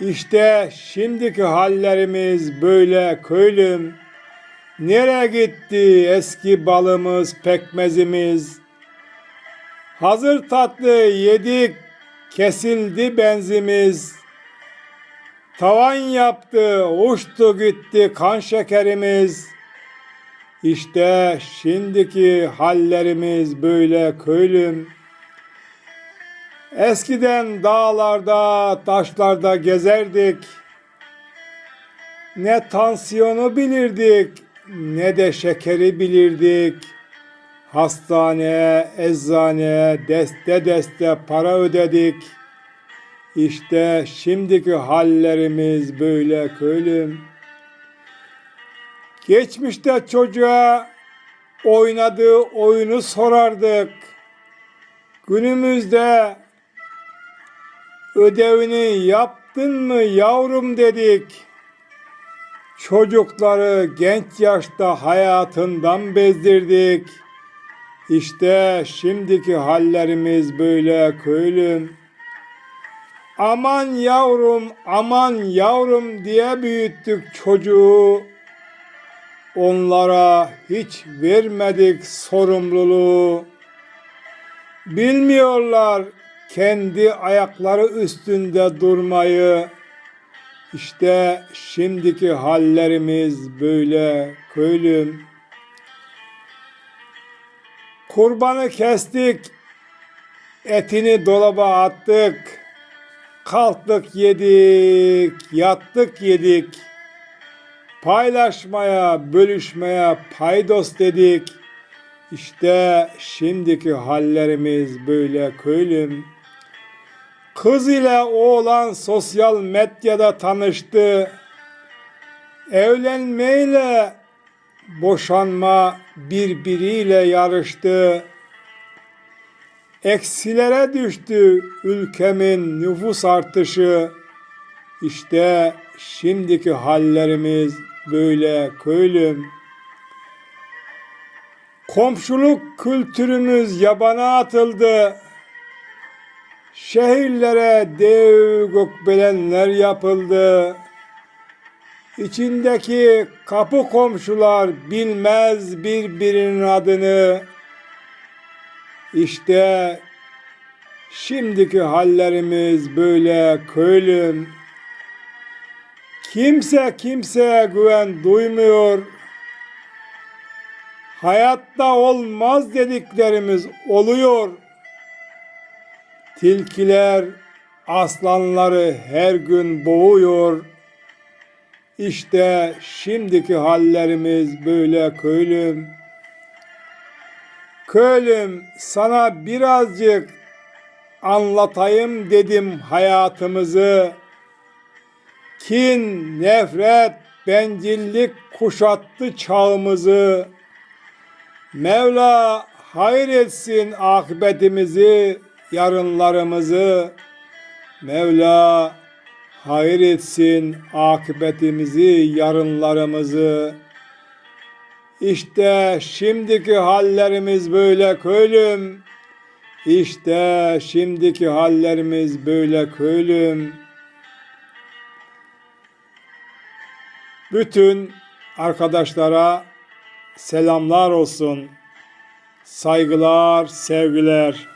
İşte şimdiki hallerimiz böyle köylüm. Nereye gitti eski balımız, pekmezimiz? Hazır tatlı yedik, kesildi benzimiz. Tavan yaptı, uçtu gitti kan şekerimiz. İşte şimdiki hallerimiz böyle köylüm. Eskiden dağlarda, taşlarda gezerdik. Ne tansiyonu bilirdik, ne de şekeri bilirdik. Hastaneye, eczaneye deste deste para ödedik. İşte şimdiki hallerimiz böyle köylüm. Geçmişte çocuğa oynadığı oyunu sorardık. Günümüzde ödevini yaptın mı yavrum dedik. Çocukları genç yaşta hayatından bezdirdik. İşte şimdiki hallerimiz böyle köylüm. Aman yavrum, aman yavrum diye büyüttük çocuğu. Onlara hiç vermedik sorumluluğu. Bilmiyorlar kendi ayakları üstünde durmayı. İşte şimdiki hallerimiz böyle köylüm. Kurbanı kestik, etini dolaba attık. Kalktık yedik, yattık yedik. Paylaşmaya, bölüşmeye paydos dedik. İşte şimdiki hallerimiz böyle köylüm. Kız ile oğlan sosyal medyada tanıştı. Evlenmeyle boşanma birbiriyle yarıştı. Eksilere düştü ülkemin nüfus artışı. İşte şimdiki hallerimiz böyle köylüm. Komşuluk kültürümüz yabana atıldı. Şehirlere dev gökbelenler yapıldı. İçindeki kapı komşular bilmez birbirinin adını. İşte şimdiki hallerimiz böyle köylüm. Kimse kimseye güven duymuyor. Hayatta olmaz dediklerimiz oluyor. Tilkiler aslanları her gün boğuyor. İşte şimdiki hallerimiz böyle köylüm. Köylüm sana birazcık anlatayım dedim hayatımızı. Kin, nefret, bencillik kuşattı çağımızı. Mevla hayır etsin akıbetimizi, yarınlarımızı. Mevla hayır etsin akıbetimizi, yarınlarımızı. İşte şimdiki hallerimiz böyle köylüm. İşte şimdiki hallerimiz böyle köylüm. Bütün arkadaşlara selamlar olsun. Saygılar, sevgiler.